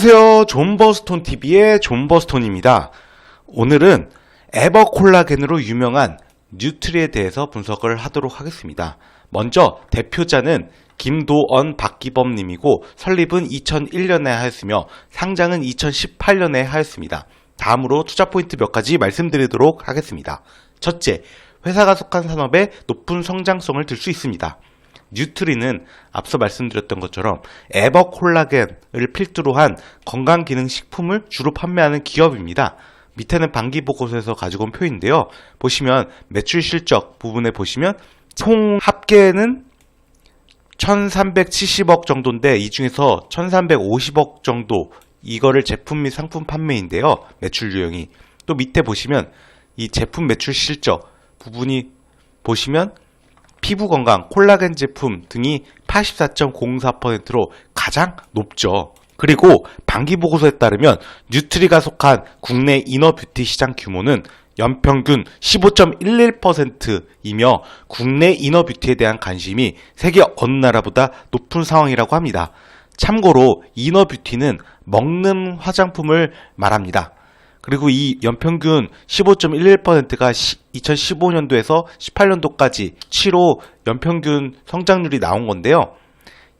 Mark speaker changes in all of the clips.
Speaker 1: 안녕하세요. 존버스톤 TV의 존버스톤입니다. 오늘은 에버콜라겐으로 유명한 뉴트리에 대해서 분석을 하도록 하겠습니다. 먼저 대표자는 김도언 박기범 님이고 설립은 2001년에 하였으며 상장은 2018년에 하였습니다. 다음으로 투자 포인트 몇 가지 말씀드리도록 하겠습니다. 첫째, 회사가 속한 산업의 높은 성장성을 들 수 있습니다. 뉴트리는 앞서 말씀드렸던 것처럼 에버콜라겐을 필두로 한 건강기능식품을 주로 판매하는 기업입니다. 밑에는 반기 보고서에서 가지고 온 표인데요. 보시면 매출 실적 부분에 보시면 총 합계는 1370억 정도인데 이 중에서 1350억 정도 이거를 제품 및 상품 판매인데요. 매출 유형이 또 밑에 보시면 이 제품 매출 실적 부분이 보시면 피부 건강, 콜라겐 제품 등이 84.04%로 가장 높죠. 그리고 반기 보고서에 따르면 뉴트리가 속한 국내 이너 뷰티 시장 규모는 연평균 15.11%이며 국내 이너 뷰티에 대한 관심이 세계 어느 나라보다 높은 상황이라고 합니다. 참고로 이너 뷰티는 먹는 화장품을 말합니다. 그리고 이 연평균 15.11%가 2015년도에서 18년도까지 7호 연평균 성장률이 나온 건데요.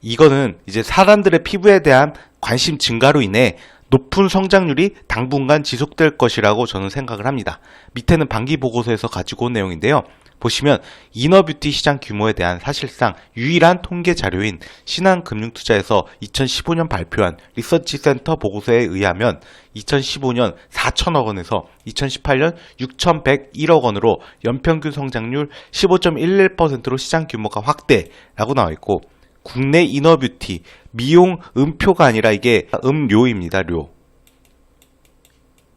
Speaker 1: 이거는 이제 사람들의 피부에 대한 관심 증가로 인해 높은 성장률이 당분간 지속될 것이라고 저는 생각을 합니다. 밑에는 반기 보고서에서 가지고 온 내용인데요. 보시면 이너뷰티 시장 규모에 대한 사실상 유일한 통계 자료인 신한금융투자에서 2015년 발표한 리서치 센터 보고서에 의하면 2015년 4천억 원에서 2018년 6,101억 원으로 연평균 성장률 15.11%로 시장 규모가 확대라고 나와 있고 국내 이너뷰티 미용 음표가 아니라 이게 음료입니다. 료.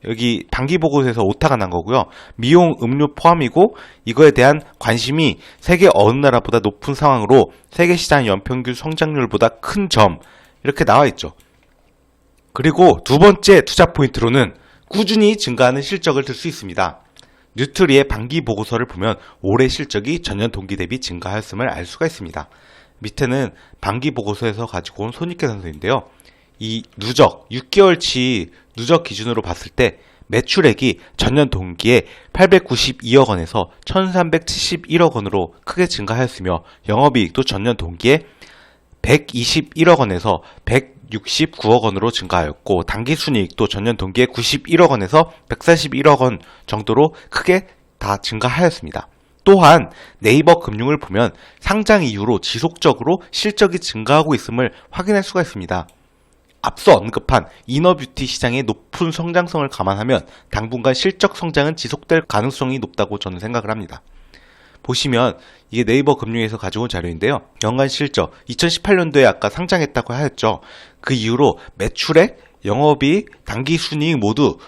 Speaker 1: 여기 단기 보고서에서 오타가 난 거고요. 미용 음료 포함이고 이거에 대한 관심이 세계 어느 나라보다 높은 상황으로 세계 시장 연평균 성장률보다 큰 점 이렇게 나와 있죠. 그리고 두 번째 투자 포인트로는 꾸준히 증가하는 실적을 들 수 있습니다. 뉴트리의 반기 보고서를 보면 올해 실적이 전년 동기 대비 증가하였음을 알 수가 있습니다. 밑에는 반기 보고서에서 가지고 온 손익계산서인데요. 이 누적 6개월치 누적 기준으로 봤을 때 매출액이 전년 동기에 892억 원에서 1371억 원으로 크게 증가하였으며 영업이익도 전년 동기에 121억 원에서 169억 원으로 증가하였고 당기순이익도 전년 동기에 91억 원에서 141억 원 정도로 크게 다 증가하였습니다. 또한 네이버 금융을 보면 상장 이후로 지속적으로 실적이 증가하고 있음을 확인할 수가 있습니다. 앞서 언급한 이너뷰티 시장의 높은 성장성을 감안하면 당분간 실적 성장은 지속될 가능성이 높다고 저는 생각을 합니다. 보시면 이게 네이버 금융에서 가져온 자료인데요. 연간 실적 2018년도에 아까 상장했다고 하였죠. 그 이후로 매출액, 영업이익, 당기순이익 모두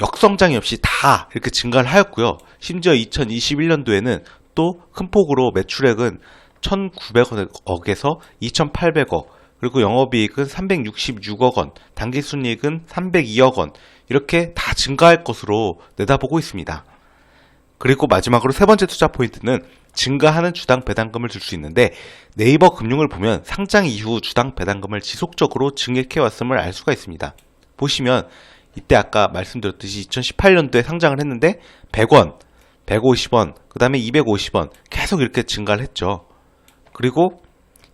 Speaker 1: 역성장이 없이 다 이렇게 증가를 하였고요. 심지어 2021년도에는 또 큰 폭으로 매출액은 1,900억에서 2,800억, 그리고 영업이익은 366억 원, 당기순이익은 302억 원, 이렇게 다 증가할 것으로 내다보고 있습니다. 그리고 마지막으로 세 번째 투자 포인트는 증가하는 주당 배당금을 줄 수 있는데 네이버 금융을 보면 상장 이후 주당 배당금을 지속적으로 증액해 왔음을 알 수가 있습니다. 보시면 이때 아까 말씀드렸듯이 2018년도에 상장을 했는데 100원, 150원, 그 다음에 250원 계속 이렇게 증가를 했죠. 그리고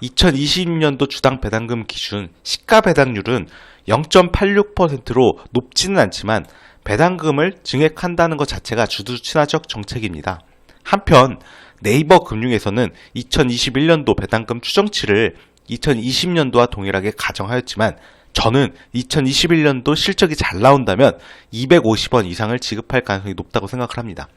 Speaker 1: 2020년도 주당 배당금 기준 시가 배당률은 0.86%로 높지는 않지만 배당금을 증액한다는 것 자체가 주주 친화적 정책입니다. 한편 네이버 금융에서는 2021년도 배당금 추정치를 2020년도와 동일하게 가정하였지만 저는 2021년도 실적이 잘 나온다면 250원 이상을 지급할 가능성이 높다고 생각을 합니다.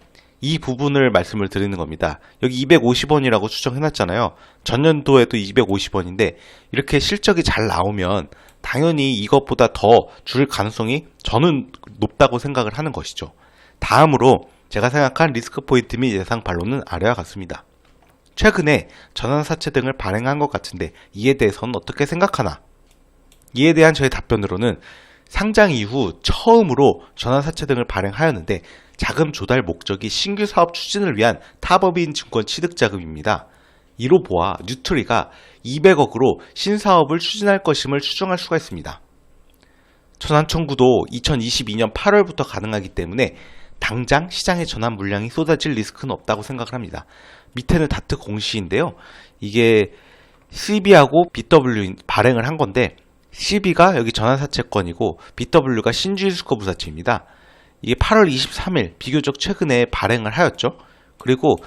Speaker 1: 이 부분을 말씀을 드리는 겁니다. 여기 250원이라고 추정해놨잖아요. 전년도에도 250원인데 이렇게 실적이 잘 나오면 당연히 이것보다 더 줄 가능성이 저는 높다고 생각을 하는 것이죠. 다음으로 제가 생각한 리스크 포인트 및 예상 반론은 아래와 같습니다. 최근에 전환사채 등을 발행한 것 같은데 이에 대해서는 어떻게 생각하나? 이에 대한 저의 답변으로는 상장 이후 처음으로 전환사채 등을 발행하였는데 자금 조달 목적이 신규 사업 추진을 위한 타법인 증권 취득 자금입니다. 이로 보아 뉴트리가 200억으로 신사업을 추진할 것임을 추정할 수가 있습니다. 전환 청구도 2022년 8월부터 가능하기 때문에 당장 시장에 전환 물량이 쏟아질 리스크는 없다고 생각을 합니다. 밑에는 다트 공시인데요. 이게 CB하고 BW 발행을 한 건데 CB가 여기 전환사채권이고 BW가 신주일수거 부사채입니다. 이게 8월 23일 비교적 최근에 발행을 하였죠. 그리고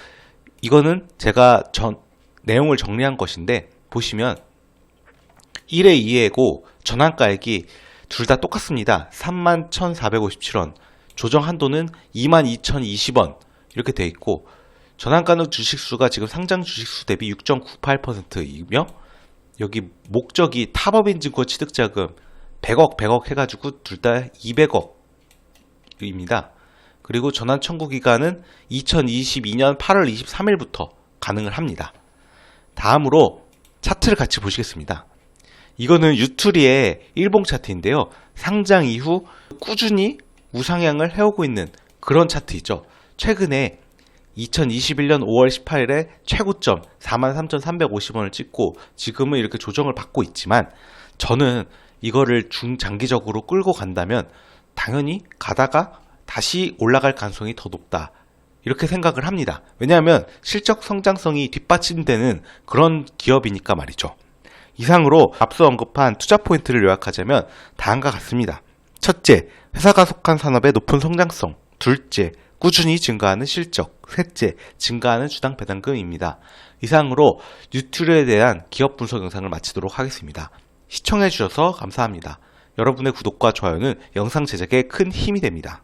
Speaker 1: 이거는 제가 전 내용을 정리한 것인데 보시면 1회 2회고 전환가액이 둘 다 똑같습니다. 31,457원. 조정 한도는 22,020원. 이렇게 돼 있고 전환가는 주식수가 지금 상장 주식수 대비 6.98%이며 여기 목적이 타법인증권 취득자금 100억 100억 해가지고 둘 다 200억입니다. 그리고 전환 청구 기간은 2022년 8월 23일부터 가능을 합니다. 다음으로 차트를 같이 보시겠습니다. 이거는 유투리의 일봉 차트인데요. 상장 이후 꾸준히 우상향을 해오고 있는 그런 차트이죠. 최근에 2021년 5월 18일에 최고점 43,350원을 찍고 지금은 이렇게 조정을 받고 있지만 저는 이거를 중장기적으로 끌고 간다면 당연히 가다가 다시 올라갈 가능성이 더 높다. 이렇게 생각을 합니다. 왜냐하면 실적 성장성이 뒷받침되는 그런 기업이니까 말이죠. 이상으로 앞서 언급한 투자 포인트를 요약하자면 다음과 같습니다. 첫째, 회사가 속한 산업의 높은 성장성. 둘째, 꾸준히 증가하는 실적. 셋째, 증가하는 주당 배당금입니다. 이상으로 뉴트리에 대한 기업 분석 영상을 마치도록 하겠습니다. 시청해주셔서 감사합니다. 여러분의 구독과 좋아요는 영상 제작에 큰 힘이 됩니다.